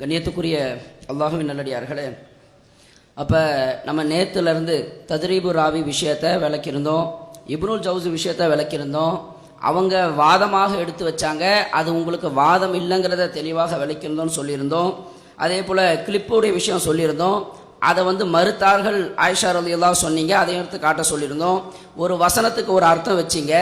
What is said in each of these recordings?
கண்ணியத்துக்குரிய அல்லாஹுவின் நல்லடியார்களே அப்போ நம்ம நேற்றுலேருந்து தத்ரீபு ராவி விஷயத்தை விளக்கியிருந்தோம் இப்னுல் ஜவுஸ் விஷயத்தை விளக்கியிருந்தோம் அவங்க வாதமாக எடுத்து வச்சாங்க அது உங்களுக்கு வாதம் இல்லைங்கிறத தெளிவாக விளக்கியிருந்தோம்னு சொல்லியிருந்தோம். அதே போல் கிளிப்புடைய விஷயம் சொல்லியிருந்தோம். அதை வந்து மறுத்தார்கள் ஆயிஷா எல்லாம் சொன்னீங்க அதையும் எடுத்து காட்ட சொல்லியிருந்தோம். ஒரு வசனத்துக்கு ஒரு அர்த்தம் வச்சிங்க.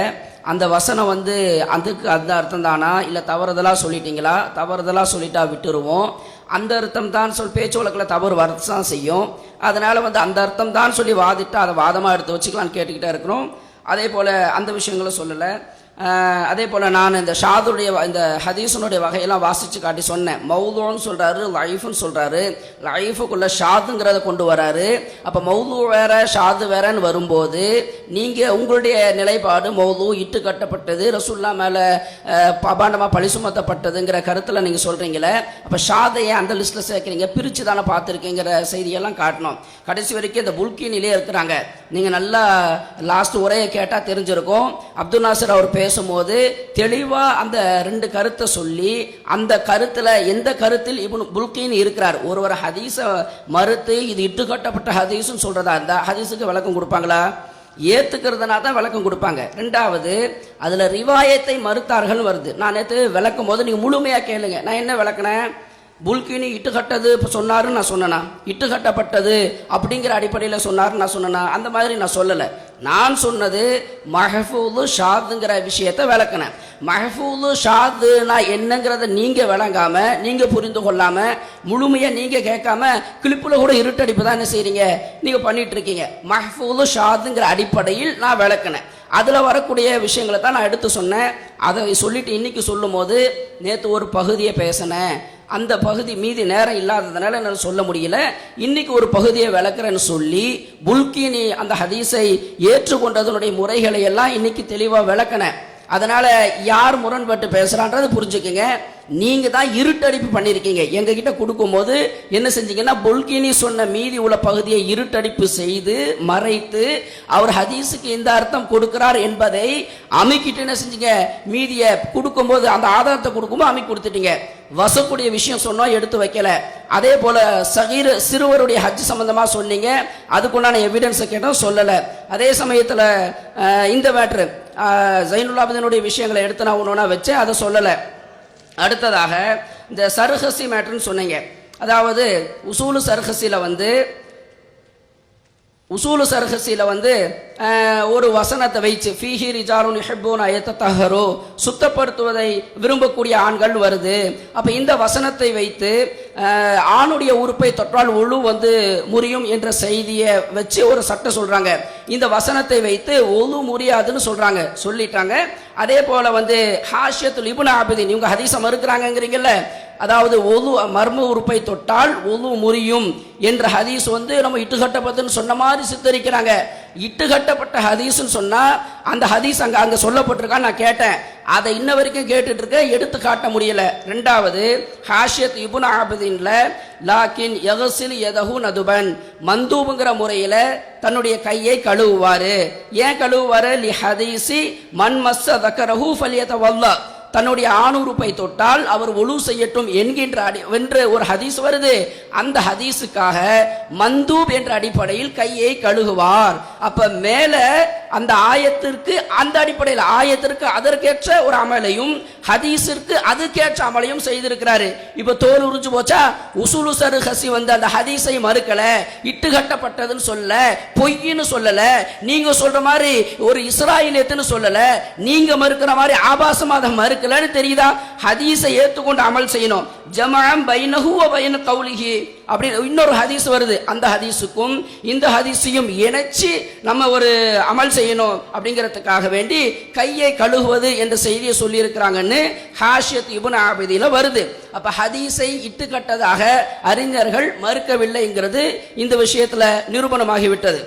அந்த வசனம் வந்து அதுக்கு அந்த அர்த்தம் தானா இல்லை தவறுதலாக சொல்லிட்டீங்களா? தவறுதலாக சொல்லிட்டா விட்டுருவோம். அந்த அர்த்தம் தான் சொல் பேச்சு வழக்கில் தவறு தான் செய்யும். அதனால் வந்து அந்த அர்த்தம் தான் சொல்லி வாதிட்டு அதை வாதமாக எடுத்து வச்சுக்கலான்னு கேட்டுக்கிட்டே இருக்கிறோம். அதே போல் அந்த விஷயங்களும் சொல்லலை. அதே போல் நான் இந்த ஷாதுடைய இந்த ஹதீஸனுடைய வகையெல்லாம் வாசித்து காட்டி சொன்னேன். மௌதுன்னு சொல்கிறாரு லைஃப்னு சொல்கிறாரு லைஃபுக்குள்ளே ஷாதுங்கிறத கொண்டு வராரு. அப்போ மௌது வேற ஷாது வேறன்னு வரும்போது நீங்கள் உங்களுடைய நிலைப்பாடு மௌது இட்டு கட்டப்பட்டது ரசுல்லா மேலே பபாண்டமாக பழி சுமத்தப்பட்டதுங்கிற கருத்தில் நீங்கள் சொல்கிறீங்களே அப்போ ஷாதையை அந்த லிஸ்ட்டில் சேர்க்குறீங்க? பிரித்து தானே பார்த்துருக்கீங்கிற செய்தியெல்லாம் காட்டணும். கடைசி வரைக்கும் இந்த புல்கினிலே இருக்கிறாங்க. நீங்கள் நல்லா லாஸ்ட் உரையை கேட்டால் தெரிஞ்சிருக்கும். அப்துல் நாசர் அவர் பேர் பேசும்போது தெளிவாக அந்த ரெண்டு கருத்தை சொல்லி அந்த கருத்தில் எந்த கருத்தில் இவனு புல்கின்னு இருக்கிறார்? ஒருவர் ஹதீஸை மறுத்து இது இட்டுக்கட்டப்பட்ட ஹதீஸ்னு சொல்கிறதா இருந்தால் ஹதீஸுக்கு விளக்கம் கொடுப்பாங்களா? ஏற்றுக்கிறதுனா தான் விளக்கம் கொடுப்பாங்க. ரெண்டாவது அதில் ரிவாயத்தை மறுத்தார்கள் வருது. நான் நேற்று விளக்கும் போது நீங்கள் முழுமையாக கேளுங்க. நான் என்ன விளக்குனேன்? புல்கினி இட்டு கட்டது இப்போ சொன்னாருன்னு நான் சொன்னேனா? இட்டு கட்டப்பட்டது அப்படிங்கிற அடிப்படையில் சொன்னாருன்னு நான் சொன்னேனா? அந்த மாதிரி நான் சொல்லலை. நான் சொன்னது மஹஃபூலு ஷாதுங்கிற விஷயத்தை விளக்குனேன். மஹஃபூலு ஷாதுனா என்னங்கிறத நீங்கள் விளங்காம நீங்கள் புரிந்து கொள்ளாமல் முழுமையாக நீங்கள் கேட்காம கிளிப்பில் கூட இருட்டடிப்பு தான் என்ன செய்கிறீங்க நீங்கள் பண்ணிட்டு இருக்கீங்க. மஹ்ஃபூலு ஷாதுங்கிற அடிப்படையில் நான் விளக்குனேன். அதில் வரக்கூடிய விஷயங்களை தான் நான் எடுத்து சொன்னேன். அதை சொல்லிட்டு இன்னைக்கு சொல்லும்போது நேற்று ஒரு பகுதியை பேசினேன். அந்த பகுதி மீதி நேரம் இல்லாததுனால என்னால் சொல்ல முடியல. இன்னைக்கு ஒரு பகுதியை விளக்குறேன்னு சொல்லி புல்கினி அந்த ஹதீஸை ஏற்றுக்கொண்டதனுடைய முறைகளை எல்லாம் இன்னைக்கு தெளிவாக விளக்கினேன். அதனால் யார் முரண்பட்டு பேசுகிறான்றதை புரிஞ்சுக்கோங்க. நீங்கள் தான் இருட்டடிப்பு பண்ணியிருக்கீங்க எங்ககிட்ட கொடுக்கும்போது என்ன செஞ்சீங்கன்னா பொல்கினி சொன்ன மீதி உள்ள பகுதியை இருட்டடிப்பு செய்து மறைத்து அவர் ஹதீஸுக்கு எந்த அர்த்தம் கொடுக்கிறார் என்பதை அமைக்கிட்டு என்ன செஞ்சீங்க? மீதியை கொடுக்கும்போது அந்த ஆதாரத்தை கொடுக்கும்போது அமைக்கி கொடுத்துட்டீங்க. வசக்கூடிய விஷயம் சொன்னோம் எடுத்து வைக்கல. அதே போல சகீர் சிறுவருடைய ஹஜ் சம்மந்தமாக சொன்னீங்க. அதுக்குண்டான எவிடன்ஸை கேட்டோம் சொல்லலை. அதே சமயத்தில் இந்த மேட்ரு ஜைனுல்லாபதினுடைய விஷயங்களை எடுத்து நான் ஒன்று வச்சேன் அதை சொல்லலை. அடுத்ததாக இந்த சருஹசி மேட்ருன்னு சொன்னீங்க. அதாவது உசூலு சருஹசியில் வந்து உசூலு சர்ஹசியில் வந்து ஒரு வசனத்தை வைச்சு ஃபீஹி ரிஜாலுன் அயத்த தகரோ சுத்தப்படுத்துவதை விரும்பக்கூடிய ஆண்கள் வருது. அப்போ இந்த வசனத்தை வைத்து ஆணுடைய உறுப்பை தொற்றால் உழு வந்து முறியும் என்ற செய்தியை வச்சு ஒரு சட்டம் சொல்கிறாங்க இந்த வசனத்தை வைத்து ஒழு முறியாதுன்னு சொல்கிறாங்க சொல்லிட்டாங்க. அதே போல் வந்து ஹாஷியத்துல் இப்னு ஆபிதீன் இவங்க ஹதீசம் மறுக்கிறாங்கங்கிறீங்கல்ல? அதாவது ஒழு மர்ம உறுப்பை தொட்டால் ஒழு முறியும் என்ற ஹதீஸ் வந்து நம்ம இட்டுக்கட்டப்பட்டுன்னு சொன்ன மாதிரி சித்தரிக்கிறாங்க. இட்டுக்கட்டப்பட்ட ஹதீஸ்னு சொன்னா அந்த ஹதீஸ் அங்க அங்க சொல்லப்பட்டிருக்கான்னு நான் கேட்டேன். அதை இன்ன வரைக்கும் கேட்டுட்டு இருக்கேன் எடுத்து காட்ட முடியல. ரெண்டாவது ஹாஷியத் இபுன் ஆபதின்ல லாக்கின் எகசில் எதகு நதுபன் மந்தூபுங்கிற முறையில தன்னுடைய கையை கழுவுவாரு. ஏன் கழுவுவாரு? லி ஹதீசி மண் மஸ்ஸ தக்கரஹு ஃபலியத வல்லா தன்னுடைய ஆணுறுப்பை தொட்டால் அவர் ஒழு செய்யட்டும் என்கின்ற அடி என்று ஒரு ஹதீஸ் வருது. அந்த ஹதீஸுக்காக மந்தூப் என்ற அடிப்படையில் கையை கழுகுவார். அப்ப மேலே அந்த ஆயத்திற்கு அந்த அடிப்படையில் ஆயத்திற்கு அதற்கேற்ற ஒரு அமலையும் ஹதீஸிற்கு அதுக்கேற்ற அமலையும் செய்திருக்கிறாரு. இப்போ தோல் உறிஞ்சு போச்சா? உசுலு சரு ஹசி வந்து அந்த ஹதீஸை மறுக்கல இட்டு கட்டப்பட்டதுன்னு சொல்ல பொய்ன்னு சொல்லல நீங்க சொல்ற மாதிரி ஒரு இஸ்ராயலியத்துன்னு சொல்லல நீங்க மறுக்கிற மாதிரி ஆபாசமாக அதை மறுக்கலன்னு தெரியுதா? ஹதீஸை ஏற்றுக்கொண்டு அமல் செய்யணும். ஜமாம் பைனஹூ பைன கௌலிஹி. அப்படி இன்னொரு ஹதீஸ் வருது. அந்த ஹதீஸுக்கும் இந்த ஹதீஸையும் இணைச்சு நம்ம ஒரு அமல் செய்யணும் அப்படிங்கிறதுக்காக வேண்டி கையை கழுகுவது என்ற செய்தியை சொல்லியிருக்கிறாங்கன்னு ஹாஷியத் இபுன் ஆபதியில் வருது. அப்போ ஹதீஸை இட்டுக்கட்டதாக அறிஞர்கள் மறுக்கவில்லைங்கிறது இந்த விஷயத்தில் நிரூபணமாகிவிட்டது.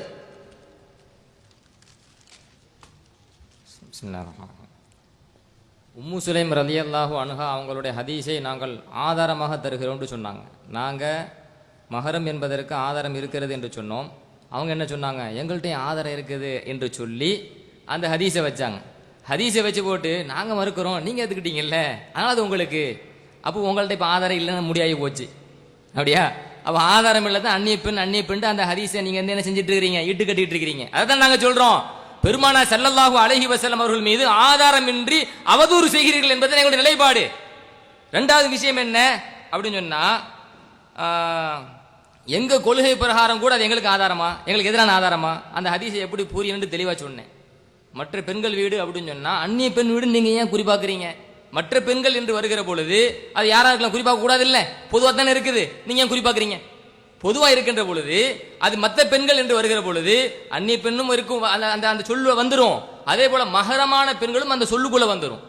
உம்மு சுலைம் ரலியல்லாஹு அணுகா அவங்களுடைய ஹதீஸை நாங்கள் ஆதாரமாக தருகிறோம்னு சொன்னாங்க. நாங்கள் மகரம் என்பதற்கு ஆதாரம் இருக்கிறது என்று சொன்னோம். அவங்க என்ன சொன்னாங்க? எங்கள்கிட்டையும் ஆதாரம் இருக்குது என்று சொல்லி அந்த ஹதீஸை வச்சாங்க. ஹதீஸை வச்சு போட்டு நாங்கள் மறுக்கிறோம். நீங்கள் எடுத்துக்கிட்டீங்கல்ல அதனால் அது உங்களுக்கு. அப்போ உங்கள்கிட்ட இப்போ ஆதாரம் இல்லைன்னு முடியாகி போச்சு. அப்படியா? அப்போ ஆதாரம் இல்லை தான் அந்நிய பெண் அந்நிய பெண் அந்த ஹதீஸை நீங்கள் வந்து என்ன செஞ்சுட்டு இருக்கிறீங்க இட்டு கட்டிட்டு இருக்கிறீங்க அதைதான் நாங்கள் சொல்கிறோம் பெருமானா ஸல்லல்லாஹு அழகி வசலம் அவர்கள் மீது ஆதாரமின்றி அவதூறு செய்கிறீர்கள் என்பது எங்களுடைய நிலைப்பாடு. ரெண்டாவது விஷயம் என்ன? அப்படின்னு சொன்னால் எங்கள் எங்க கொள்கை பிரகாரம் கூட அது எங்களுக்கு ஆதாரமா? எங்களுக்கு எதிரான ஆதாரமா? அந்த ஹதீஸை எப்படி புரியணும்னு தெளிவாக சொன்னேன். மற்ற பெண்கள் வீடு அப்படின்னு சொன்னா அந்நிய பெண் வீடு நீங்க ஏன் குறிப்பாக்குறீங்க மற்ற பெண்கள் என்று வருகிற பொழுது அது யாரா இருக்கலாம் குறிப்பாக்க கூடாது இல்ல பொதுவா தானே இருக்குது. நீங்க ஏன் குறிப்பாக்குறீங்க பொதுவா இருக்கின்ற பொழுது அது மற்ற பெண்கள் என்று வருகிற பொழுது அந்நிய பெண்ணும் இருக்கும் அந்த அந்த அந்த சொல்லு வந்துடும் அதே போல மகரமான பெண்களும் அந்த சொல்லுக்குள்ள வந்துடும்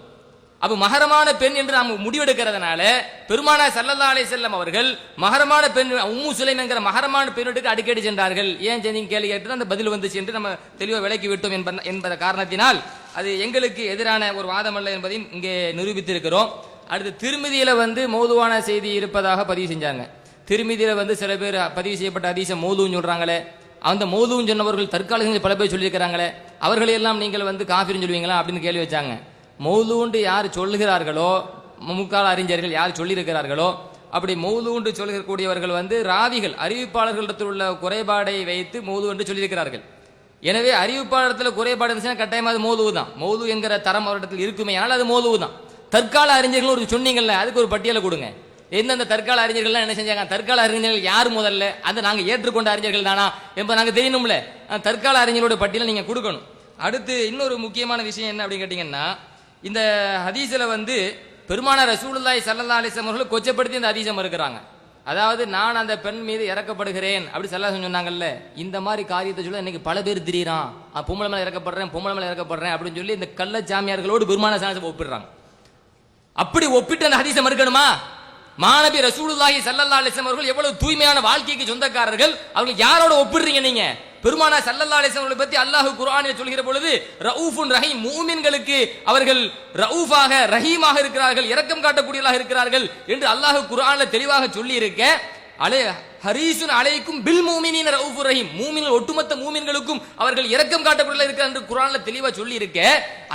அப்ப மகரமான பெண் என்று நாம் முடிவெடுக்கிறதுனால பெருமானா சல்லல்லா அலைஹி செல்லம் அவர்கள் மகரமான பெண் உம்மு சுலைம் என்கிற மகரமான பெண்ணுக்கு அடிக்கடி சென்றார்கள். ஏன் செஞ்சீங்க கேள்வி கேட்டு அந்த பதில் வந்துச்சு என்று நம்ம தெளிவாக விளக்கி விட்டோம் என்பத என்பத காரணத்தினால் அது எங்களுக்கு எதிரான ஒரு வாதம் அல்ல என்பதையும் இங்கே நிரூபித்திருக்கிறோம். அடுத்து திருமதியில வந்து மோதுவான செய்தி இருப்பதாக பதிவு செஞ்சாங்க. திருமதியில வந்து சில பேர் பதிவு செய்யப்பட்ட அதிசயம் மோதுன்னு சொல்றாங்களே அந்த மோதுன்னு சொன்னவர்கள் தற்காலிகங்கள் பல பேர் சொல்லியிருக்கிறாங்களே அவர்களையெல்லாம் நீங்கள் வந்து காஃபின்னு சொல்லுவீங்களா அப்படின்னு கேள்வி வச்சாங்க. மௌலூண்டு யார் சொல்லுகிறார்களோ முக்கால அறிஞர்கள் யார் சொல்லியிருக்கிறார்களோ அப்படி மௌலூண்டு சொல்லக்கூடியவர்கள் வந்து ராவிகள் அறிவிப்பாளர்களிடத்தில் உள்ள குறைபாடை வைத்து மௌது என்று சொல்லியிருக்கிறார்கள். எனவே அறிவிப்பாளத்தில் குறைபாடு இருந்துச்சுன்னா கட்டாயமாக அது மோதுவு தான். மோது என்கிற தரம் அவரிடத்தில் இருக்குமே ஆனால் அது மோதுவு தான். தற்கால அறிஞர்கள் ஒரு சொன்னீங்கல்ல அதுக்கு ஒரு பட்டியலை கொடுங்க. எந்தெந்த தற்கால அறிஞர்கள்லாம் என்ன செஞ்சாங்க? தற்கால அறிஞர்கள் யார் முதல்ல? அந்த நாங்கள் ஏற்றுக்கொண்ட அறிஞர்கள் தானா? என்பதை நாங்கள் தெரியணும்ல. தற்கால அறிஞர்களோட பட்டியலை நீங்கள் கொடுக்கணும். அடுத்து இன்னொரு முக்கியமான விஷயம் என்ன அப்படின்னு கேட்டிங்கன்னா இந்த ஹதீஸில் வந்து பெருமான ரசூலுல்லாய் சல்லா அலைஹி அவர்கள் கொச்சப்படுத்தி இந்த ஹதீஸை மறுக்கிறாங்க. அதாவது நான் அந்த பெண் மீது இறக்கப்படுகிறேன் அப்படி சல்லா சொன்னாங்கல்ல இந்த மாதிரி காரியத்தை சொல்ல இன்னைக்கு பல பேர் திரியிறான் பொம்பளை மேலே இறக்கப்படுறேன் பொம்பளை மேலே இறக்கப்படுறேன் அப்படின்னு சொல்லி இந்த கள்ள சாமியார்களோடு பெருமான சாணத்தை ஒப்பிடுறாங்க. அப்படி ஒப்பிட்டு அந்த ஹதீஸை மறுக்கணுமா? மாணவி ரசூலுல்லாஹி சல்லல்லா அலைஹி அவர்கள் எவ்வளவு தூய்மையான வாழ்க்கைக்கு சொந்தக்காரர்கள்? அவங்க யாரோட ஒப்பிடுறீங்க நீங்க? பெருமானா சல்லல்லா அலைஹி அவர்களை பத்தி அல்லாஹு குரானை சொல்கிற பொழுது ரவுஃபுன் ரஹீம் மூமின்களுக்கு அவர்கள் ரவுஃபாக ரஹீமாக இருக்கிறார்கள் இரக்கம் காட்டக்கூடியவர்களாக இருக்கிறார்கள் என்று அல்லாஹு குரானில் தெளிவாக சொல்லி இருக்க அலே ஹரீசுன் அலைக்கும் பில் மூமினின் ரவுஃபு ரஹீம். மூமின்கள் ஒட்டுமொத்த மூமின்களுக்கும் அவர்கள் இரக்கம் காட்டப்படல இருக்கிறார் என்று குரான்ல தெளிவா சொல்லி இருக்க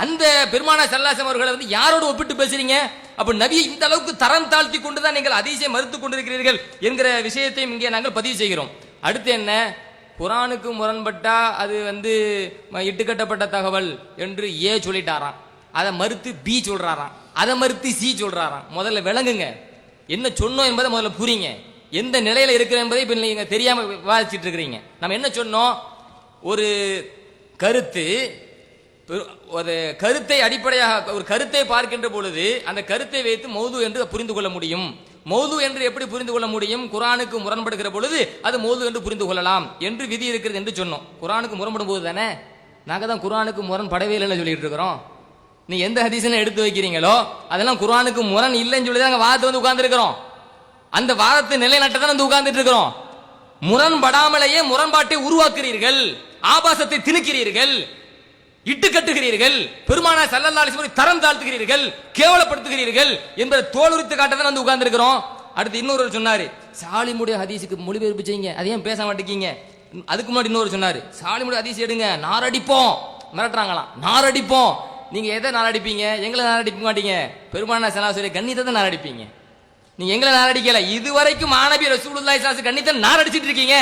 அந்த பெருமானா சல்லாசம் அவர்களை வந்து யாரோடு ஒப்பிட்டு பேசுறீங்க? அப்ப நபி இந்த அளவுக்கு தரம் தாழ்த்தி கொண்டு தான் நீங்கள் அதிசயம் மறுத்து கொண்டிருக்கிறீர்கள் என்கிற விஷயத்தையும் இங்கே நாங்கள் பதிவு செய்கிறோம். அடுத்து என்ன? குரானுக்கு முரண்பட்டா அது வந்து இட்டுக்கட்டப்பட்ட தகவல் என்று ஏ சொல்லிட்டாராம். அதை மறுத்து பி சொல்றாராம். அதை மறுத்து சி சொல்றாராம். முதல்ல விளங்குங்க. என்ன சொன்னோம் என்பதை முதல்ல புரியுங்க. எந்த நிலையில இருக்கிற என்பதை இப்ப நீங்க தெரியாம விவாதிச்சுட்டு இருக்கிறீங்க நம்ம என்ன சொன்னோம்? ஒரு கருத்து ஒரு கருத்தை அடிப்படையாக ஒரு கருத்தை பார்க்கின்ற பொழுது அந்த கருத்தை வைத்து மௌது என்று புரிந்து கொள்ள முடியும். மௌது என்று எப்படி புரிந்து கொள்ள முடியும்? குரானுக்கு முரண்படுகிற பொழுது அது மௌது என்று புரிந்து கொள்ளலாம் என்று விதி இருக்கிறது என்று சொன்னோம். குரானுக்கு முரண்படும் போது தானே? நாங்கள் தான் குரானுக்கு முரண்படவே இல்லைன்னு சொல்லிட்டு இருக்கிறோம் நீ எந்த ஹதீசனை எடுத்து வைக்கிறீங்களோ அதெல்லாம் குரானுக்கு முரண் இல்லைன்னு சொல்லி தான் நாங்க வாதத்தை வந்து உட்கார்ந்துருக்கிறோம். அந்த வாதத்தை நிலைநாட்டதான் வந்து உட்கார்ந்துட்டு இருக்கிறோம் முரண்படாமலேயே முரண்பாட்டை உருவாக்குறீர்கள் ஆபாசத்தை திணிக்கிறீர்கள் இட்டு கட்டுகிறீர்கள் பெருமானா சல்லல்லா தரம் தாழ்த்துகிறீர்கள் கேவலப்படுத்துகிறீர்கள் என்பதை தோலுரித்து காட்ட வந்து உட்கார்ந்துருக்கிறோம். அடுத்து இன்னொரு சொன்னாரு சாலிமுடைய ஹதீஸுக்கு மொழிபெயர்ப்பு செய்யுங்க அதையும் பேச மாட்டேங்கிங்க அதுக்கு முன்னாடி இன்னொரு சொன்னாரு சாலிமுடைய ஹதீஸ் எடுங்க நாரடிப்போம் மிரட்டுறாங்களாம் நாரடிப்போம். நீங்க எதை நாரடிப்பீங்க? எங்களை நாரடிக்க மாட்டீங்க. பெருமானா சலாசுரி கண்ணியத்தை தான் நாரடிப்பீங்க. நீங்க எங்களை நாரடிக்கல இதுவரைக்கும் மாணவி ரசூலுல்லாஹி ஸல்லல்லாஹு கண்ணியத்தை நாரடிச்சிட்டு இருக்கீங்க.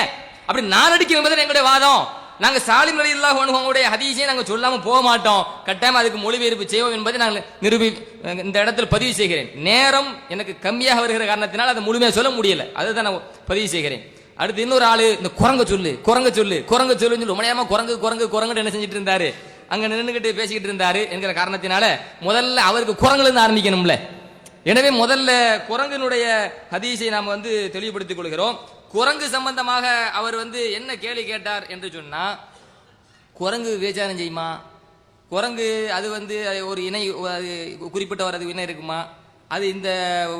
அப்படி நாரடிக்க என்பது எங்களுடைய வாதம். நாங்க சாலிம் ரலியல்லாஹு அன்ஹு அவங்களுடைய ஹதீஸை நாங்க சொல்லாம போக மாட்டோம். கட்டாயம் அதுக்கு மொழிபெயர்ப்பு செய்வோம் என்பதை நான் நிரூபி இந்த இடத்துல பதிவு செய்கிறேன். நேரம் எனக்கு கம்மியாக வருகிற காரணத்தினால் அதை முழுமையாக சொல்ல முடியல. அதுதான் நான் பதிவு செய்கிறேன். அடுத்து இன்னொரு ஆளு இந்த குரங்க சொல்லு குரங்க சொல்லு குரங்க சொல்லுன்னு சொல்லி ரொம்ப நேரமா குரங்கு குரங்கு குரங்குன்னு என்ன செஞ்சுட்டு இருந்தாரு? அங்க நின்றுகிட்டு பேசிக்கிட்டு இருந்தாரு என்கிற காரணத்தினால முதல்ல அவருக்கு குரங்குல இருந்து ஆரம்பிக்கணும்ல. எனவே முதல்ல குரங்கினுடைய ஹதீஸை நாம் வந்து தெளிவுபடுத்திக் கொள்கிறோம். குரங்கு சம்பந்தமாக அவர் வந்து என்ன கேள்வி கேட்டார் என்று சொன்னா குரங்கு விபச்சாரம் செய்யுமா? குரங்கு அது வந்து ஒரு இணை அது குறிப்பிட்ட ஒரு அது இணை இருக்குமா? அது இந்த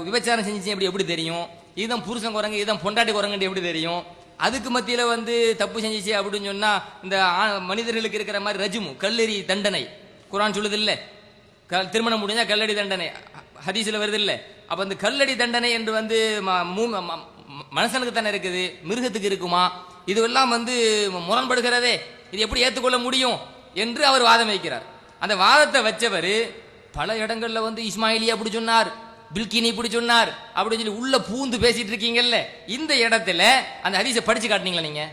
விபச்சாரம் செஞ்சுச்சு எப்படி எப்படி தெரியும்? இதுதான் புருஷன் குரங்கு இதுதான் பொண்டாட்டி குரங்குன்னு எப்படி தெரியும்? அதுக்கு மத்தியில் வந்து தப்பு செஞ்சிச்சு அப்படின்னு சொன்னால் இந்த ஆ- மனிதர்களுக்கு இருக்கிற மாதிரி ரஜிமு கல்லெறி தண்டனை. குரான் சொல்லுது இல்லை? க- திருமணம் முடிஞ்சால் கல்லடி தண்டனை. ஹதீஸில் வருது இல்லை அப்போ இந்த கல்லடி தண்டனை என்று வந்து ம- மூ- மனுஷனுக்கு தானே இருக்குது? மிருகத்துக்கு இருக்குமா? இதுவெல்லாம் வந்து முரண்படுகிறதே. இது எப்படி ஏற்றுக்கொள்ள முடியும் என்று அவர் வாதம் வைக்கிறார். அந்த வாதத்தை வச்சவர் பல இடங்களில் வந்து இஸ்மாயிலி அப்படி சொன்னார் பில்கினி இப்படி சொன்னார் அப்படின்னு சொல்லி உள்ள பூந்து பேசிட்டு இருக்கீங்கல்ல. இந்த இடத்துல அந்த ஹதீஸை படிச்சு காட்டினீங்களா நீங்க?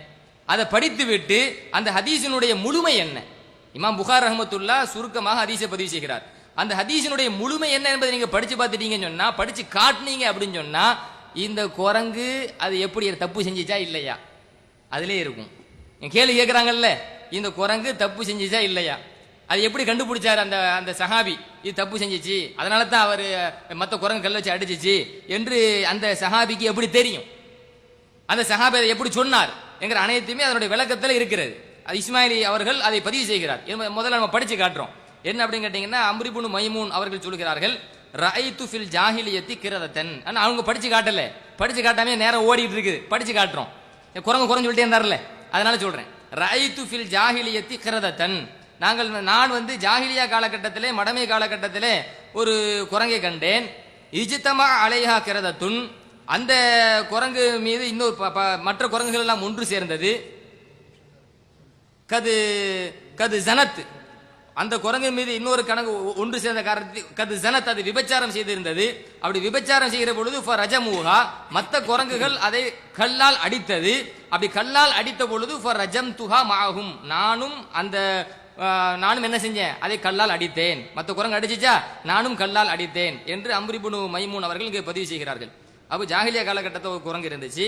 அதை படித்து விட்டு அந்த ஹதீஸினுடைய முழுமை என்ன? இமாம் புகார் ரஹமத்துல்லா சுருக்கமாக ஹதீஸை பதிவு செய்கிறார். அந்த ஹதீஸினுடைய முழுமை என்ன என்பதை நீங்க படிச்சு பார்த்துட்டீங்கன்னு சொன்னா படிச்சு காட்டினீங்க அப்படின்னு சொன்னா இந்த குரங்கு அது எப்படி தப்பு செஞ்சுச்சா இல்லையா? அதிலே இருக்கும். என் கேள்வி கேட்குறாங்கல்ல இந்த குரங்கு தப்பு செஞ்சிச்சா இல்லையா? அது எப்படி கண்டுபிடிச்சார் அந்த அந்த சஹாபி? இது தப்பு செஞ்சிச்சு அதனால தான் அவர் மற்ற குரங்கு கல் வச்சு அடிச்சிச்சு என்று அந்த சஹாபிக்கு எப்படி தெரியும்? அந்த சஹாபி அதை எப்படி சொன்னார் என்கிற அனைத்துமே அதனுடைய விளக்கத்தில் இருக்கிறது. அது இஸ்மாயிலி அவர்கள் அதை பதிவு செய்கிறார். முதல்ல நம்ம படித்து காட்டுறோம். என்ன அப்படின்னு கேட்டீங்கன்னா அம்ரிபுனு மைமூன் அவர்கள் சொல்கிறார்கள் ரைத்து ஃபில் ஜாஹிலியத்தி கிரதத்தன். ஆனால் அவங்க படித்து காட்டல. படிச்சு காட்டாமே நேரம் ஓடிட்டு இருக்குது. படித்து காட்டுறோம். குரங்கு குரங்கு சொல்லிட்டே இருந்தார்ல. அதனால சொல்கிறேன் ரைத்து ஃபில் ஜாஹிலியத்தி கிரதத்தன். நாங்கள் நான் வந்து ஜாஹிலியா காலகட்டத்திலே மடமை காலகட்டத்திலே ஒரு குரங்கை கண்டேன். இஜித்தமா அலைஹா கிரதத்துன். அந்த குரங்கு மீது இன்னொரு ப- ப- மற்ற குரங்குகள் எல்லாம் ஒன்று சேர்ந்தது. கது கது ஜனத்து அந்த குரங்கு மீது இன்னொரு கணக்கு ஒன்று சேர்ந்த காரணத்தை அது ஜனத் அது விபச்சாரம் செய்திருந்தது. அப்படி விபச்சாரம் செய்கிற பொழுது ஃப ரஜமுஹா மற்ற குரங்குகள் அதை கல்லால் அடித்தது. அப்படி கல்லால் அடித்த பொழுது ஃபார் ரஜம் துஹா மாகும் நானும் அந்த நானும் என்ன செஞ்சேன்? அதை கல்லால் அடித்தேன். மற்ற குரங்கு அடிச்சிச்சா? நானும் கல்லால் அடித்தேன் என்று அம்ரிபுனு மைமூன் அவர்கள் இங்கே பதிவு செய்கிறார்கள். அப்போ ஜாகிலியா காலகட்டத்தில் ஒரு குரங்கு இருந்துச்சு.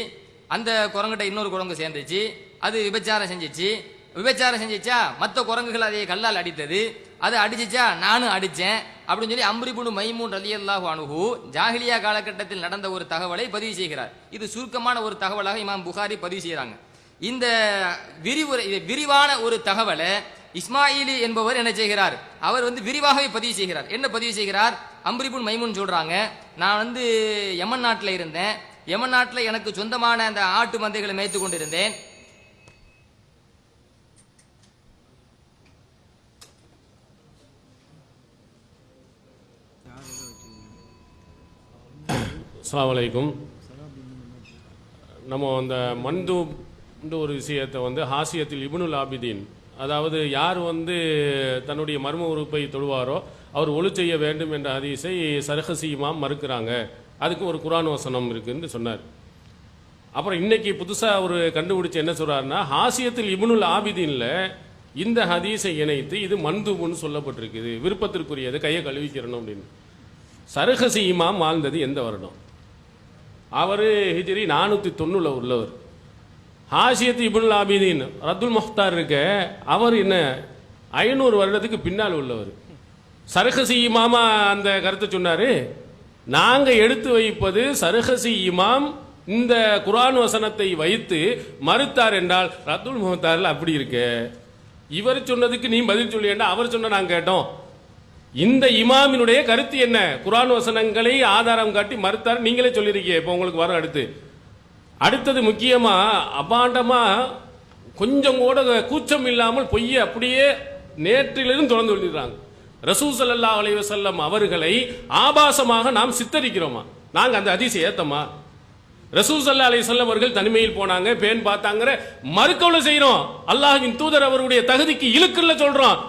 அந்த குரங்கிட்ட இன்னொரு குரங்கு சேர்ந்துச்சு. அது விபச்சாரம் செஞ்சுச்சு. விபச்சாரம் செஞ்சிச்சா மற்ற குரங்குகள் அதை கல்லால் அடித்தது. அது அடிச்சிச்சா நானும் அடித்தேன் அப்படின்னு சொல்லி அம்ரிபுனு மைமூன் ரலியல்லாஹு அனுகு ஜாஹிலியா காலகட்டத்தில் நடந்த ஒரு தகவலை பதிவு செய்கிறார். இது சுருக்கமான ஒரு தகவலாக இமாம் புகாரி பதிவு செய்கிறாங்க. இந்த விரிவுரை இது விரிவான ஒரு தகவலை இஸ்மாயிலி என்பவர் என்ன செய்கிறார்? அவர் வந்து விரிவாகவே பதிவு செய்கிறார். என்ன பதிவு செய்கிறார்? அம்ரிபுன் மைமுன் சொல்றாங்க நான் வந்து யமன் நாட்டில் இருந்தேன். யமன் நாட்டில் எனக்கு சொந்தமான அந்த ஆட்டு மந்தைகளை மேய்த்து கொண்டிருந்தேன். அஸ்ஸலாமு நம்ம அந்த மந்தூப்ன்ற ஒரு விஷயத்தை வந்து ஹாசியத்தில் இபுனுல் ஆபிதீன் அதாவது யார் வந்து தன்னுடைய மர்ம உறுப்பை தொழுவாரோ அவர் ஒழு செய்ய வேண்டும் என்ற ஹதீஸை சரகசீமாம் மறுக்கிறாங்க. அதுக்கு ஒரு குரான் வசனம் இருக்குன்னு சொன்னார். அப்புறம் இன்னைக்கு புதுசாக அவர் கண்டுபிடிச்சு என்ன சொல்கிறாருன்னா ஹாசியத்தில் இபுனுல் ஆபிதீனில் இந்த ஹதீஸை இணைத்து இது மந்தூபுன்னு சொல்லப்பட்டிருக்குது. விருப்பத்திற்குரியது கையை கழுவிக்கிறணும் அப்படின்னு. சரஹசி இமாம் வாழ்ந்தது எந்த வருடம்? அவர் ஹிஜ்ரி நானூற்றி தொண்ணூறில் உள்ளவர். ஹாஷியத் இபுல் ஆபிதீன் ரத்துல் முஹ்தார் இருக்க அவர் என்ன ஐநூறு வருடத்துக்கு பின்னால் உள்ளவர். சரகசி இமாமா அந்த கருத்தை சொன்னார் நாங்கள் எடுத்து வைப்பது சரகசி இமாம் இந்த குரான் வசனத்தை வைத்து மறுத்தார் என்றால் ரத்துல் முஹத்தாரில் அப்படி இருக்கு. இவர் சொன்னதுக்கு நீ பதில் சொல்லியேண்டா அவர் சொன்ன நாங்கள் கேட்டோம். இந்த இமாமினுடைய கருத்து என்ன? குரான் வசனங்களை ஆதாரம் காட்டி மறுத்தார். நீங்களே சொல்லியிருக்கீங்க இப்போ உங்களுக்கு வர அடுத்து. அடுத்தது முக்கியமாக அபாண்டமாக கொஞ்சம் கூட கூச்சம் இல்லாமல் பொய்யை அப்படியே நேற்றிலிருந்து தொடர்ந்து சொல்லிடுறாங்க ரசூ சல்லா அலைவசல்லம் அவர்களை ஆபாசமாக நாம் சித்தரிக்கிறோமா? நாங்கள் அந்த அதிசயம் ஏத்தமா? ரசூ சல்லா அலைவசல்லம் அவர்கள் தனிமையில் போனாங்க பேன் பார்த்தாங்கிற மறுக்கவலை செய்கிறோம் அல்லாஹின் தூதர் அவருடைய தகுதிக்கு இழுக்குள்ள சொல்கிறோம்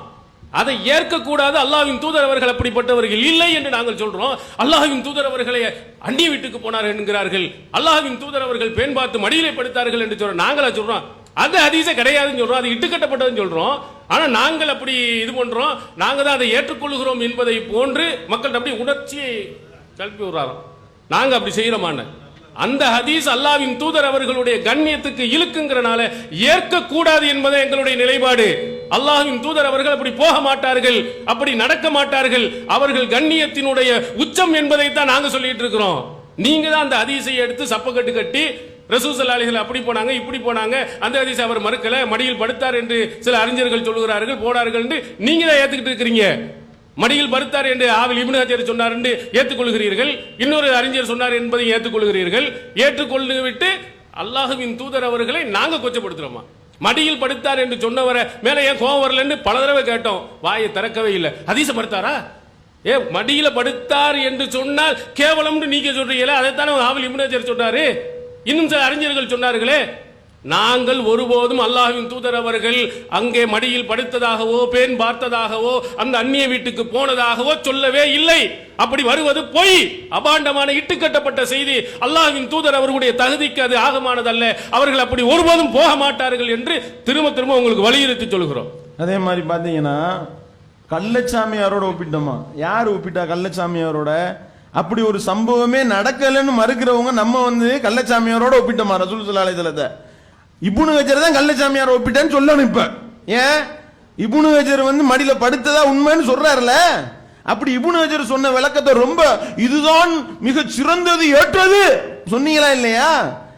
அதை ஏற்கக்கூடாது அல்லாஹ்வின் தூதர் அவர்கள் அப்படிப்பட்டவர்கள் இல்லை என்று நாங்கள் சொல்றோம். அல்லாஹ்வின் தூதர் அவர்களை அந்நிய வீட்டுக்கு போனார்கள் என்கிறார்கள். அல்லாஹ்வின் தூதர் அவர்கள் பெண் பார்த்து மடியிலே படுத்தார்கள் என்று சொல்றோம் நாங்களா சொல்றோம். அது ஹதீஸ கிடையாதுன்னு சொல்றோம். அது இட்டுக்கட்டப்பட்டதுன்னு சொல்றோம். ஆனா நாங்கள் அப்படி இது பண்றோம். நாங்க தான் அதை ஏற்றுக்கொள்கிறோம் என்பதை போன்று மக்கள் அப்படி உணர்ச்சியை கல்பி விடுறாரோ நாங்க அப்படி செய்யறோமான அந்த ஹதீஸ் அல்லாவின் தூதர் அவர்களுடைய கண்ணியத்துக்கு இழுக்குங்கிறனால ஏற்க கூடாது என்பதே எங்களுடைய நிலைப்பாடு. அல்லாஹின் தூதர் அவர்கள் அப்படி போக மாட்டார்கள் அப்படி நடக்க மாட்டார்கள். அவர்கள் கண்ணியத்தினுடைய உச்சம் என்பதை தான் நாங்க சொல்லிட்டு இருக்கிறோம். நீங்க தான் அந்த ஹதீஸை எடுத்து சப்பக்கட்டு கட்டி ரசூசல்லாளிகள் அப்படி போனாங்க இப்படி போனாங்க. அந்த அதிசை அவர் மறுக்கல மடியில் படுத்தார் என்று சில அறிஞர்கள் சொல்லுகிறார்கள் போனார்கள் என்று நீங்க தான் ஏத்துக்கிட்டு இருக்கிறீங்க. மடியில் படுத்தார் என்று ஆவில் இப்னு ஹஜர் சொன்னார் என்று ஏற்றுக்கொள்கிறீர்கள். இன்னொரு அறிஞர் சொன்னார் என்பதை ஏற்றுக்கொள்கிறீர்கள். ஏற்றுக்கொண்டு விட்டு அல்லாஹுவின் தூதர் அவர்களை நாங்க கொச்சப்படுத்துறோமா? மடியில் படுத்தார் என்று சொன்னவரை மேலே ஏன் கோவம் வரலன்னு பல தடவை கேட்டோம். வாயை திறக்கவே இல்லை. ஹதீஸ படுத்தாரா? ஏ மடியில படுத்தார் என்று சொன்னால் கேவலம்னு நீங்க சொல்றீங்களே அதைத்தானே ஆவில் இப்னு ஹஜர் சொன்னாரு? இன்னும் சில அறிஞர்கள் சொன்னார்களே நாங்கள் ஒருபோதும் அல்லாஹ்வின் தூதர் அவர்கள் அங்கே மடியில் படுத்ததாகவோ பேன் பார்த்ததாகவோ அந்த அந்நிய வீட்டுக்கு போனதாகவோ சொல்லவே இல்லை. அப்படி வருவது பொய். அபாண்டமான இட்டுக்கட்டப்பட்ட செய்தி அல்லாஹ்வின் தூதர் அவர்களுடைய தகுதிக்கு அது ஆகமானதல்ல. அவர்கள் அப்படி ஒருபோதும் போக மாட்டார்கள் என்று திரும்ப திரும்ப உங்களுக்கு வலியுறுத்தி சொல்கிறோம். அதே மாதிரி பார்த்தீங்கன்னா கள்ளச்சாமியாரோட ஒப்பிட்டோமா? யார் ஒப்பிட்டா கள்ளச்சாமியாரோட? அப்படி ஒரு சம்பவமே நடக்கலைன்னு மறுக்கிறவங்க நம்ம வந்து கள்ளச்சாமியாரோட ஒப்பிட்டோமா? ரசூல் சல்லா இபுனு ஹஜர் தான் கள்ளச்சாமியார் ஒப்பிட்டேன்னு சொல்லணும் இப்ப. ஏன்? இபுனு ஹஜர் வந்து மடியில படுத்ததா உண்மைன்னு சொல்றாருல அப்படி இபுனு ஹஜர் சொன்ன விளக்கத்தை ரொம்ப இதுதான் மிக சிறந்தது ஏற்றது. சொன்னீங்களா இல்லையா?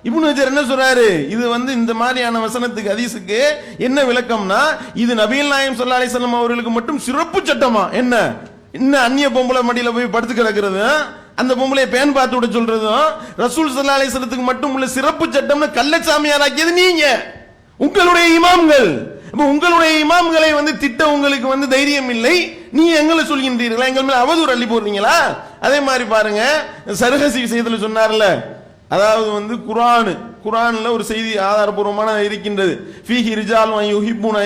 இபுனு ஹஜர் என்ன சொல்றாரு? இது வந்து இந்த மாதிரியான வசனத்துக்கு அதிசுக்கு என்ன விளக்கம்னா இது நபீல் நாயம் சொல்லா அலைஹி அவர்களுக்கு மட்டும் சிறப்பு சட்டமா? என்ன? இன்னும் அந்நிய பொம்பளை மடியில போய் படுத்து கிடக்கிறது. அந்த பொம்பளைய பேன் பார்த்து விட சொல்றதும் ரசூல் ஸல்லல்லாஹு அலைஹி மட்டும் உள்ள சிறப்பு சட்டம்னு கள்ளச்சாமியாராக்கியது நீங்க. உங்களுடைய இமாம்கள். உங்களுடைய இமாம்களை வந்து திட்ட உங்களுக்கு வந்து தைரியம் இல்லை. நீ எங்களை சொல்கின்றீர்களா? எங்கள் மேல அவதூறு அள்ளி போடுறீங்களா? அதே மாதிரி பாருங்க சருகசி விஷயத்துல சொன்னார்ல அதாவது வந்து குரானு குரானில் ஒரு செய்தி ஆதாரபூர்வமான இருக்கின்றது. ஃபீஹி ரிஜால் யுஹிப்புன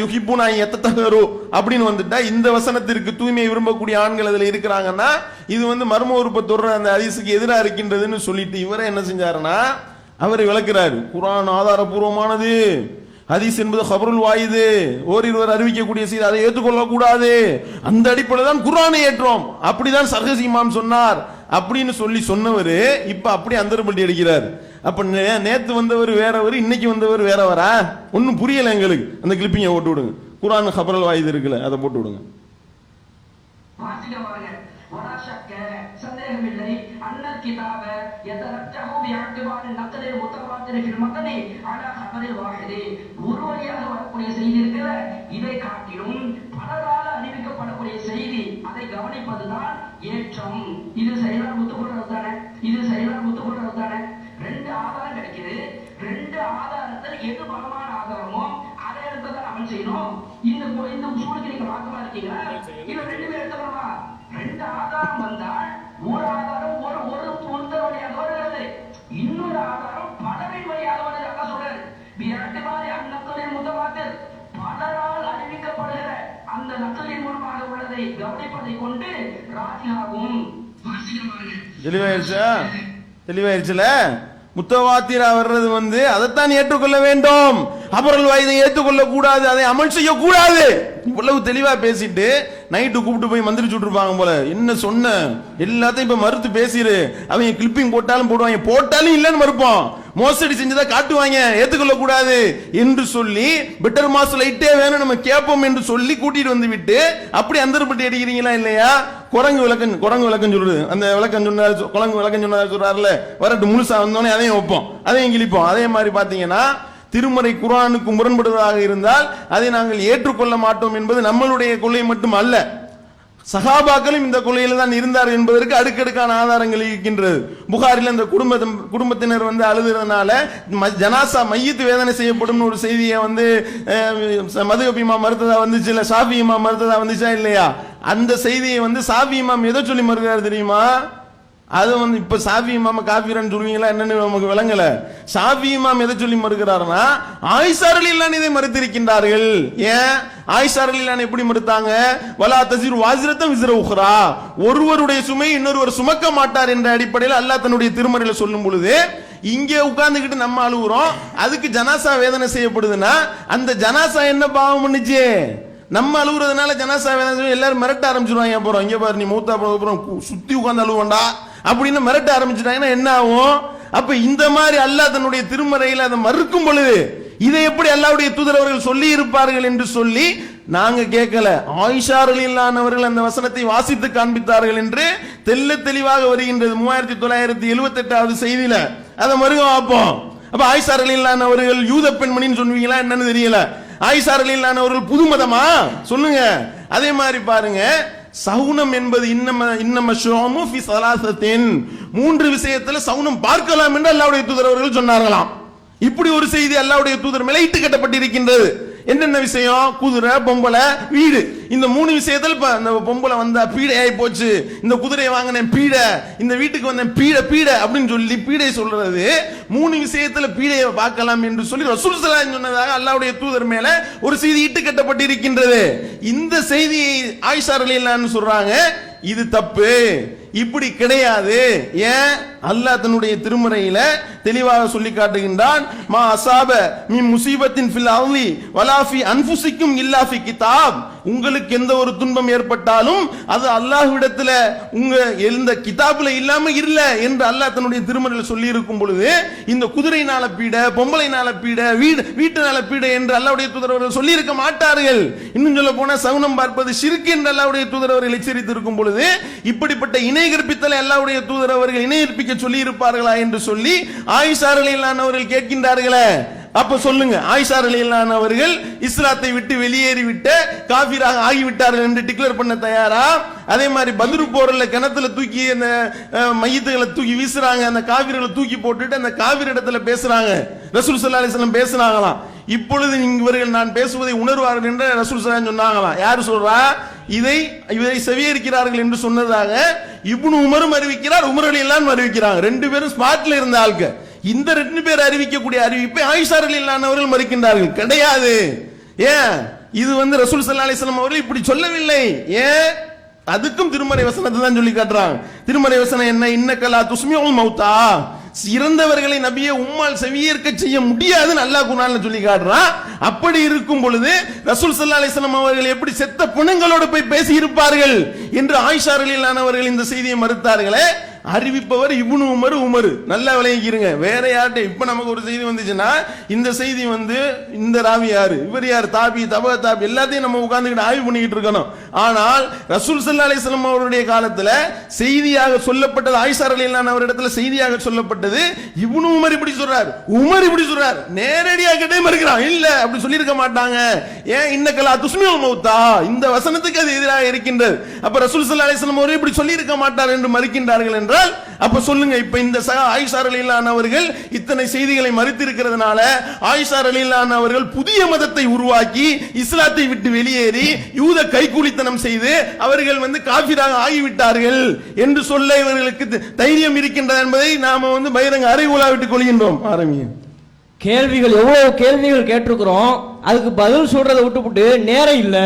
யுஹிப்புன எத்தத்தகரு அப்படின்னு வந்துட்டா இந்த வசனத்திற்கு தூய்மையை விரும்பக்கூடிய ஆண்கள் அதில் இருக்கிறாங்கன்னா இது வந்து மர்ம உறுப்பை தொடர அந்த அதிசுக்கு எதிராக இருக்கின்றதுன்னு சொல்லிட்டு இவரை என்ன செஞ்சாருன்னா அவர் விளக்குறாரு. குரான் ஆதாரபூர்வமானது. ஹதீஸ் என்பது ஹபருல் வாயுது. ஓரிருவர் அறிவிக்கக்கூடிய செய்தி அதை ஏற்றுக்கொள்ளக்கூடாது. அந்த அடிப்படையில் தான் குரானை ஏற்றோம். அப்படிதான் சர்கஸ் இமாம் சொன்னார். அப்படின்னு சொல்லி சொன்னவர் இப்போ அப்படி அந்தரப்பட்டி அடிக்கிறார். அப்போ நேற்று வந்தவர் வேறவர் இன்னைக்கு வந்தவர் வேறவரா? ஒன்றும் புரியலை எங்களுக்கு. அந்த கிளிப்பிங்கை போட்டு விடுங்க. குரான் ஹபரல் வாயுது இருக்குல்ல அதை போட்டு விடுங்க. வாசிக்கமாக ஒரு வழியாக வரக்கூடிய செய்தி இருக்கிற இதை காட்டிலும் பலரால் சொல்லப்படக்கூடிய செய்தி அதை கவனிப்பதுதான் ஏற்றம். இது செயலார் ஒத்துக்கொள்றது தானே இது செயலார் ஒத்துக்கொள்றது தானே ரெண்டு ஆதாரம் கிடைக்குது. ரெண்டு ஆதாரத்தில் எது பலமான ஆதாரமோ அதை எடுத்து தான் அமல் செய்யணும். இந்த இந்த உசூலுக்கு நீங்க மாற்றமா இருக்கீங்களா? இல்ல பேர் எடுத்துக்கணுமா? ரெண்டு ஆதாரம் வந்தால் ஒரு ஆதாரம் ஒரு ஒரு ஒருத்தர் வழியாக வருகிறது. இன்னொரு ஆதாரம் பலரின் வழியாக வருது சொல்றாரு. அந்த நக்கலின் மூலமாக உள்ளதை கவனிப்பதை கொண்டு ராஜியாகும் தெளிவாயிருச்சா? தெளிவாயிருச்சுல? முத்தவாத்திரா வர்றது வந்து அதைத்தான் ஏற்றுக்கொள்ள வேண்டும். அபரல் வாயுதை ஏற்றுக்கொள்ள கூடாது அதை அமல் செய்ய கூடாது இவ்வளவு தெளிவா பேசிட்டு நைட்டு கூப்பிட்டு போய் மந்திரிச்சு விட்டுருப்பாங்க போல. என்ன சொன்ன? எல்லாத்தையும் இப்ப மறுத்து பேசிடு அவங்க கிளிப்பிங் போட்டாலும் போடுவாங்க. போட்டாலும் இல்லைன்னு மறுப்போம். மோசடி செஞ்சதா காட்டுவாங்க. ஏத்துக்கொள்ள கூடாது என்று சொல்லி பெட்டர் மாஸ் லைட்டே வேணும் நம்ம கேட்போம் என்று சொல்லி கூட்டிட்டு வந்து விட்டு அப்படி அந்தரப்பட்டு அடிக்கிறீங்களா இல்லையா? குரங்கு விளக்கம் குரங்கு விளக்கம் சொல்றது அந்த விளக்கம் சொன்னார் குரங்கு விளக்கம் சொன்னார் சொல்றாருல வரட்டு முழுசா வந்தோடனே அதையும் வைப்போம். அதையும் கிழிப்போம். அதே மாதிரி பாத்தீங்கன்னா திருமறை குரானுக்கு முரண்படுவதாக இருந்தால் அதை நாங்கள் ஏற்றுக்கொள்ள மாட்டோம் என்பது நம்மளுடைய கொள்கை மட்டும் அல்ல. சகாபாக்களும் இந்த கொள்ளையில் தான் இருந்தார் என்பதற்கு அடுக்கடுக்கான ஆதாரங்கள் இருக்கின்றது. புகாரில் இந்த குடும்ப குடும்பத்தினர் வந்து அழுதுறதுனால ம- ஜனாசா மையத்து வேதனை செய்யப்படும் ஒரு செய்தியை வந்து மதுகபிமா மருத்ததா மறுத்ததா வந்துச்சு இல்ல சாஃபியமா மருத்ததா மறுத்ததா வந்துச்சா இல்லையா? அந்த செய்தியை வந்து சாஃபி எதை சொல்லி மறுக்கிறார் தெரியுமா? அது வந்து இப்ப சாஃபி இமாம காஃபிரன்னு சொல்லுவீங்களா என்னன்னு நமக்கு விளங்கல. சாஃபி இமாம் எதை சொல்லி மறுக்கிறாருன்னா ஆயிஷார்கள் இதை மறுத்திருக்கின்றார்கள். ஏன்? ஆயிஷார்கள் இல்லான் எப்படி மறுத்தாங்க? வலா தசீர் வாசிரத்தம் விசிற உஹ்ரா. ஒருவருடைய சுமை இன்னொருவர் சுமக்க மாட்டார் என்ற அடிப்படையில் அல்லாஹ் தன்னுடைய திருமறையில சொல்லும் பொழுது இங்கே உட்கார்ந்துக்கிட்டு நம்ம அழுகுறோம். அதுக்கு ஜனாசா வேதனை செய்யப்படுதுன்னா அந்த ஜனாசா என்ன பாவம் பண்ணுச்சு? நம்ம அழுகுறதுனால ஜனாசா வேதனை எல்லாரும் மிரட்ட ஆரம்பிச்சிருவாங்க. அப்புறம் இங்கே பாரு நீ மூத்தா அப்புறம் அப்புறம் கு- சுத்தி அழுவண்டா அப்படின்னு மிரட்ட ஆரம்பிச்சிட்டாங்கன்னா என்ன ஆகும்? அப்ப இந்த மாதிரி அல்லாஹ் தன்னுடைய திருமறையில் அதை மறுக்கும் பொழுது இதை எப்படி அல்லாவுடைய தூதர் அவர்கள் சொல்லி இருப்பார்கள் என்று சொல்லி நாங்க கேட்கல. ஆயிஷாரலில்லானவர்கள் அந்த வசனத்தை வாசித்து காண்பித்தார்கள் என்று தெல்ல தெளிவாக வருகின்றது மூவாயிரத்தி தொள்ளாயிரத்தி எழுபத்தி எட்டாவது செய்தியில. அதை மறுக பார்ப்போம். அப்ப ஆயிஷாரலில்லானவர்கள் யூத பெண்மணின்னு சொல்லுவீங்களா என்னன்னு தெரியல. ஆயிஷாரலில்லானவர்கள் புது மதமா சொல்லுங்க. அதே மாதிரி பாருங்க. சவுனம் என்பது இன்னம இன்னம ஷோமு ஃபி சலாசத்தின். மூன்று விஷயத்துல சவுனம் பார்க்கலாம் என்று அல்லாவுடைய தூதர் அவர்கள் சொன்னார்களாம். இப்படி ஒரு செய்தி அல்லாவுடைய தூதர் மேலே இட்டு கட்டப்பட்டிருக்கின்றது என்னென்ன விஷயம்? குதிரை பொம்பளை வீடு. இந்த மூணு விஷயத்தில் இப்போ இந்த பொம்பளை வந்தா பீடை ஆகி போச்சு. இந்த குதிரையை வாங்கினேன் பீடை இந்த வீட்டுக்கு வந்தேன் பீடை பீடை அப்படின்னு சொல்லி பீடை சொல்றது மூணு விஷயத்தில் பீடையை பார்க்கலாம் என்று சொல்லி ரசூல் சொன்னதாக அல்லாவுடைய தூதர் மேல ஒரு செய்தி இட்டு கட்டப்பட்டிருக்கின்றது இந்த செய்தியை ஆயிஷா ரலியல்லாஹு சொல்றாங்க இது தப்பு. இப்படி கிடையாது. ஏன்? அல்லாஹ் தன்னுடைய திருமறையில தெளிவாக சொல்லி காட்டுகின்றான் மா அசாப மீ முசீபத்தின் ஃபில் அர்லி வலாஃபி அன்ஃபுசிக்கும் இல்லா கிதாப். உங்களுக்கு எந்த ஒரு துன்பம் ஏற்பட்டாலும் அது அல்லாஹ்விடத்தில் உங்க எந்த கிதாபில் இல்லாம இல்ல என்று அல்லாஹ் தன்னுடைய திருமறையில் சொல்லி இருக்கும் பொழுது இந்த குதிரைனால பீட பொம்பளைனால பீட வீடு வீட்டுனால பீட என்று அல்லாவுடைய தூதரவர்கள் சொல்லியிருக்க சொல்லி இருக்க மாட்டார்கள். இன்னும் சொல்ல போனா சவுனம் பார்ப்பது சிறுக்கு என்று அல்லாவுடைய தூதரவர்கள் எச்சரித்து இருக்கும் பொழுது இப்படிப்பட்ட இணை கற்பித்தலை அல்லாவுடைய தூதரவர்கள் இணை கற்பிக்க சொல்லி இருப்பார்களா என்று சொல்லி ஆயிஷா ரலியல்லாஹு அவர்கள் கேட்கின்றார்களே அப்ப சொல்லுங்க ஆயிஷா ரலியல்லாஹு அவர்கள் இஸ்லாத்தை விட்டு வெளியேறி விட்டு காபிராக ஆகிவிட்டார்கள் என்று டிக்ளேர் பண்ண தயாரா? அதே மாதிரி பதிரு போர்ல கிணத்துல தூக்கி அந்த மையத்துகளை தூக்கி வீசுறாங்க அந்த காவிர்களை தூக்கி போட்டுட்டு அந்த காவிரி இடத்துல பேசுறாங்க. ரசூல் சல்லா அலிஸ்லாம் பேசுனாங்களாம். இப்பொழுது இவர்கள் நான் பேசுவதை உணர்வார்கள் என்று ரசூல் ஸல்லல்லாஹு சொன்னாங்களாம். யார் சொல்றா? இதை இதை செவியேற்கிறார்கள் என்று சொன்னதாக இப்னு உமரும் அறிவிக்கிறார் உமர் அலியல்லான் அறிவிக்கிறாங்க. ரெண்டு பேரும் ஸ்மார்ட்ல இருந்த ஆள்கள். இந்த ரெண்டு பேர் அறிவிக்கக்கூடிய அறிவிப்பை ஆயிஷா அவர்கள் மறுக்கின்றார்கள். கிடையாது. ஏன்? இது வந்து ரசூல் சல்லா அலிஸ்லாம் அவர்கள் இப்படி சொல்லவில்லை. ஏன்? அதுக்கும் திருமறை வசனத்தை தான் சொல்லி காட்டுறாங்க. திருமறை வசனம் என்ன? இன்னக்கலா துஸ்மியுல் மௌத்தா. இறந்தவர்களை நபியை உம்மால் செவியேற்க செய்ய முடியாது நல்லா குணால்னு சொல்லி காட்டுறான் அப்படி இருக்கும் பொழுது ரசூல் சல்லா அலிஸ்லாம் அவர்கள் எப்படி செத்த பிணங்களோடு போய் பேசி இருப்பார்கள் என்று ஆயிஷா இந்த செய்தியை மறுத்தார்களே. அறிவிப்பவர் இப்னு உமர் உமர். நல்லா விளங்கிக்கிறங்க வேற யார்கிட்ட இப்ப நமக்கு ஒரு செய்தி வந்துச்சுன்னா இந்த செய்தி வந்து இந்த ராவி யாரு? இவர் யார்? தாபி தப தாபி எல்லாத்தையும் நம்ம உட்கார்ந்துக்கிட்டு ஆய்வு பண்ணிக்கிட்டு இருக்கணும். ஆனால் ரசூல் சல்லா அலிஸ்லாம் அவருடைய காலத்துல செய்தியாக சொல்லப்பட்டது ஆயிஷா இல்லான அவரிடத்துல செய்தியாக சொல்லப்பட்டது இப்னு உமர் இப்படி சொல்றாரு. உமர் இப்படி சொல்றாரு. நேரடியாக கிட்டே மறுக்கிறான். இல்ல அப்படி சொல்லியிருக்க மாட்டாங்க. ஏன்? இன்னக்கலா துஸ்மியுல் மௌத்தா இந்த வசனத்துக்கு அது எதிராக இருக்கின்றது. அப்ப ரசூல் சல்லா அலிஸ்லாம் அவர் இப்படி சொல்லியிருக்க மாட்டார் என்று மறுக்கின்றார்கள் என்றால் அப்ப சொல்லுங்க இப்ப இந்த சக ஆயிஷா அவர்கள் இத்தனை செய்திகளை மறுத்திருக்கிறதுனால இருக்கிறதுனால ரலியல்லாஹு அவர்கள் புதிய மதத்தை உருவாக்கி இஸ்லாத்தை விட்டு வெளியேறி யூத கைகூலித்தனம் செய்து அவர்கள் வந்து காபிராக ஆகிவிட்டார்கள் என்று சொல்ல இவர்களுக்கு தைரியம் இருக்கின்றது என்பதை நாம வந்து பகிரங்க அறைகூலா விட்டுக் கொள்கின்றோம். ஆரம்பிங்க கேள்விகள் எவ்வளவு கேள்விகள் கேட்டிருக்கிறோம் அதுக்கு பதில் சொல்றதை விட்டுப்புட்டு நேரம் இல்ல.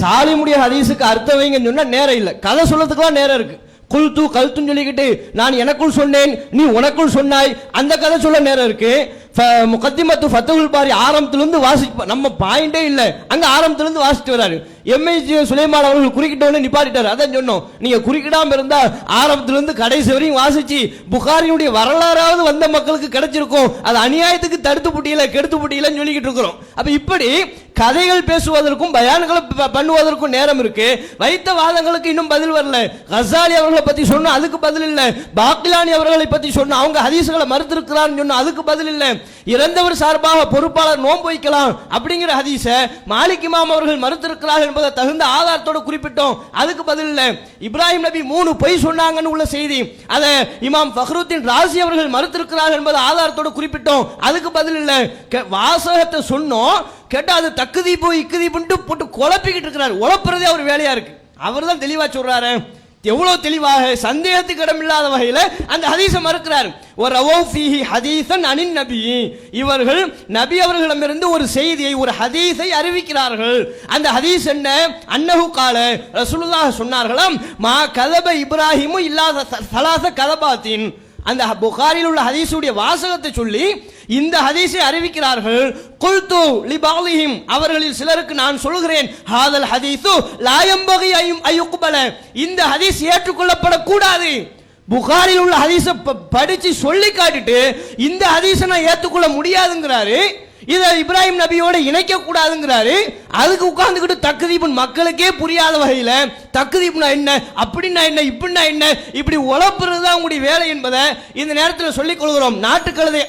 சாலிமுடைய ஹதீஸுக்கு அர்த்தம் வைங்கன்னு சொன்னா நேரம் இல்ல. கதை சொல்லதுக்குலாம் நேரம் இருக்கு. குல்து கழுத்துன்னு சொல்லிக்கிட்டு நான் எனக்குள் சொன்னேன் நீ உனக்குள் சொன்னாய். அந்த கதை சொல்ல நேரம் இருக்கு. முகத்திமத்து ஃபத்தகுல் பாரி ஆரம்பத்திலிருந்து வாசி நம்ம பாயிண்டே இல்லை. அங்க ஆரம்பத்திலிருந்து வாசிட்டு வராரு. எம்ஐஜி சுலைமான் அவர்கள் குறுக்கிட்டவனே நிப்பாட்டிட்டார். அதான் சொன்னோம். நீங்க குறுக்கிடாம இருந்தா ஆரம்பத்திலிருந்து கடைசி வரையும் வாசிச்சு புகாரினுடைய வரலாறாவது வந்த மக்களுக்கு கிடைச்சிருக்கும். அது அநியாயத்துக்கு தடுத்து புட்டியில கெடுத்து புட்டியிலன்னு சொல்லிக்கிட்டு இருக்கிறோம். அப்ப இப்படி கதைகள் பேசுவதற்கும் பயான்களை பண்ணுவதற்கும் நேரம் இருக்கு. வைத்த வாதங்களுக்கு இன்னும் பதில் வரல. ஹசாலி அவர்களை பத்தி சொன்ன அதுக்கு பதில் இல்லை. பாக்கிலானி அவர்களை பத்தி சொன்ன அவங்க ஹதீசுகளை மறுத்திருக்கிறான்னு சொன்ன அதுக்கு பதில் இல்லை. இறந்தவர் சார்பாக பொறுப்பாளர் நோன்பு வைக்கலாம் அப்படிங்கிற ஹதீஸ மாலிக் இமாம் அவர்கள் மறுத்திருக்கிறார்கள் என்பதை தகுந்த ஆதாரத்தோட குறிப்பிட்டோம். அதுக்கு பதில் இல்லை. இப்ராஹிம் நபி மூணு பொய் சொன்னாங்கன்னு உள்ள செய்தி. அதை இமாம் ஃபஹ்ருத்தின் ராசி அவர்கள் மறுத்திருக்கிறார்கள் என்பதை ஆதாரத்தோட குறிப்பிட்டோம். அதுக்கு பதில் இல்லை. கே- வாசகத்தை சொன்னோம். கேட்டால் அது தக்குதி போய் இக்குதீப்புன்ட்டு போட்டு குழப்பிக்கிட்டு இருக்கிறார். உழப்புறதே அவர் வேலையா இருக்கு. அவர் தான் தெளிவா சொல்றாரு. எவ்வளவு தெளிவாக சந்தேகத்துக்கு இடமில்லாத வகையில் அந்த ஹதீஸை மறுக்கிறார். ஒரு ரவோஃபிஹி ஹதீசன் அனின் நபி இவர்கள் நபி அவர்களிடமிருந்து ஒரு செய்தியை ஒரு ஹதீஸை அறிவிக்கிறார்கள். அந்த ஹதீஸ் என்ன? அன்னஹு கால ரசூலுல்லாஹ் சொன்னார்களாம் மா கதப இப்ராஹிமும் இல்லாத ச- சலாச கதபாத்தின் அந்த புகாரில் உள்ள ஹதீஸுடைய வாசகத்தை சொல்லி இந்த ஹதீஸை அறிவிக்கிறார்கள். குல்து லிபாலிஹிம் அவர்களில் சிலருக்கு நான் சொல்கிறேன் ஹாதல் ஹதீஸு லாயம்பகை ஐயும் ஐயுக்குபல இந்த ஹதீஸ் ஏற்றுக்கொள்ளப்படக்கூடாது. புகாரில் உள்ள ஹதீஸை ப- சொல்லி காட்டிட்டு இந்த ஹதீஸை நான் ஏற்றுக்கொள்ள முடியாதுங்கிறாரு இதை இப்ராஹிம் நபியோட இணைக்க கூடாதுங்கிறாரு அதுக்கு உட்கார்ந்துக்கிட்டு தக்குதீபன் மக்களுக்கே புரியாத வகையில தக்குதீப்னா என்ன அப்படின்னா என்ன இப்படின்னா என்ன இப்படி உழப்புறது தான் உங்களுடைய வேலை என்பதை இந்த நேரத்தில் சொல்லிக் கொள்கிறோம். நாட்டுக்கழுதை